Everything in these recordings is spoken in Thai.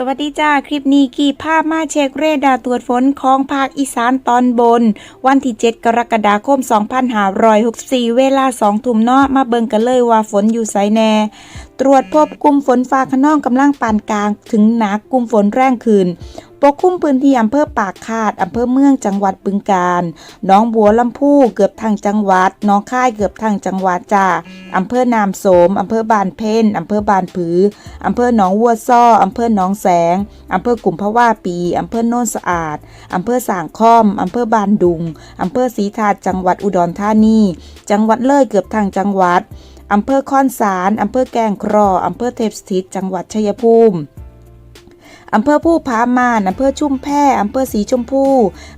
สวัสดีจ้า คลิปนี้กี่ภาพมาเช็คเรดาร์ตรวจฝนของภาคอีสานตอนบน วันที่ 7 กรกฎาคม 2564 เวลา 2 ทุ่มเนาะมาเบิ่งกันเลยว่าฝนอยู่ไสแน่ ตรวจพบกลุ่มฝนฟ้าขนองกำลังปานกลาง ถึงหนักกลุ่มฝนแรงขึ้นปกคลุมพื้นที่อำเภอปากคาดอำเภอเมืองจังหวัดบึงกาฬน้องบัวลำพูเกือบทางจังหวัดน้องค่ายเกือบทางจังหวัดจ้าอำเภอนามโสมอำเภอบานเพ่นอำเภอบานผืออำเภอหนองวัวซ้ออำเภอหนองแสงอำเภอกุ่มภาวาปีอำเภอโน่นสะอาดอำเภอสางค้อมอำเภอบานดุงอำเภอศรีธาตุจังหวัดอุดรธานี จังหวัดเลยเกือบทางจังหวัด อำเภอคอนสารอำเภอแกงครออำเภอเทพสถิต จังหวัดชัยภูมิอำเภอผู้พามานอำเภอชุ่มแพอำเภอสีชมพู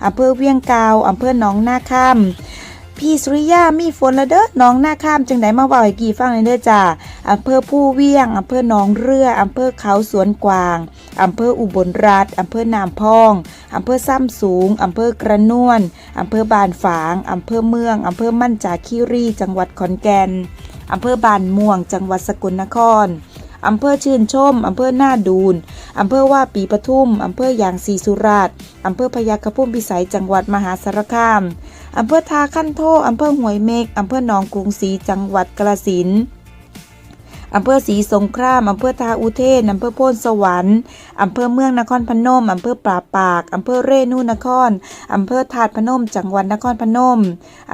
อำเภอเวียงกาวอำเภอหนองนาค่ำพี่สุริยามีฝนและเด้อหน้องนาค่ำจังไดมาเว้าให้กี่ฟังเลยเด้อจ้าอำเภอผู้เวียงอำเภอหนองเรืออำเภอเขาสวนกวางอำเภออุบลรัฐอำเภอนามพองอำเภอซ้ำสูงอำเภอกระนวนอำเภอบานฝางอำเภอเมืองอำเภอมั่นจาคีรี จังหวัดขอนแก่น อำเภอบานม่วง จังหวัดสกลนครอำเภอชื่นชม อำเภอหน้าดูน อำเภอว่าปีปทุม อำเภอยางศรีสุราษฎร์อำเภอพยาคฆพุ่มพิสัย จังหวัดมหาสารคาม อำเภอทาขั้นโท อำเภอหวยเมก อำเภอหนองกรุงศรี จังหวัดกระสิน์ อำเภอศรีสงครามอำเภอทาอุเทนอำเภอโพนสวรรค์อำเภอเมืองนครพนมอำเภอปราปากอำเภอเรนูนครอำเภอถาดพนม จังหวัดนครพนม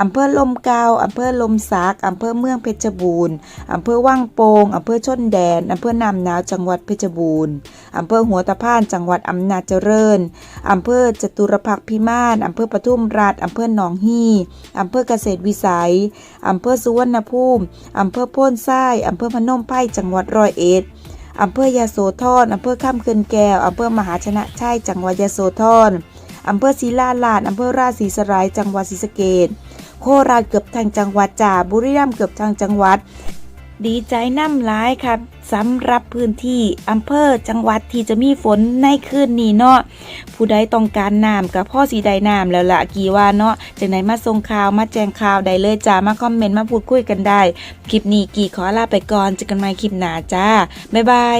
อำเภอลมกาวอำเภอลมสักอำเภอเมืองเพชรบูรณ์อำเภอว่างโปงอำเภอชนแดนอำเภอนามหนาวจังหวัดเพชรบูรณ์อำเภอหัวตะพานจังหวัดอำนาจเจริญอำเภอจตุรพักพิมานอำเภอปทุมราชอำเภอหนองฮีอำเภอเกษตรวิสัยอำเภอสุวรรณภูมิอำเภอโพ้นทรายอำเภอพนมไผ่จังหวัดร้อยเอ็ดอำเภอยาโสธรอำเภอข้ามเคินแก้วอำเภอมหาชนะชัยจังหวัดยาโสธรอำเภอศรีลาลาดอำเภอราชสีสรายจังหวัดศรีสะเกษโคราชเกือบทางจังหวัดจ่าบุรีรัมย์เกือบทางจังหวัด ดีใจน้ำร้ายครับสำหรับพื้นที่อำเภอจังหวัดที่จะมีฝนในคืนนี้เนาะผู้ใดต้องการน้ำกับพ่อสีใดน้ำแล้วละกี่ว่าเนาะจากไหนมาส่งข่าวมาแจ้งข่าวใดเลยจ้ามาคอมเมนต์มาพูดคุยกันได้ คลิปนี้กี่ขอลาไปก่อนเจอกันใหม่คลิปหน้าจ้าบ๊ายบาย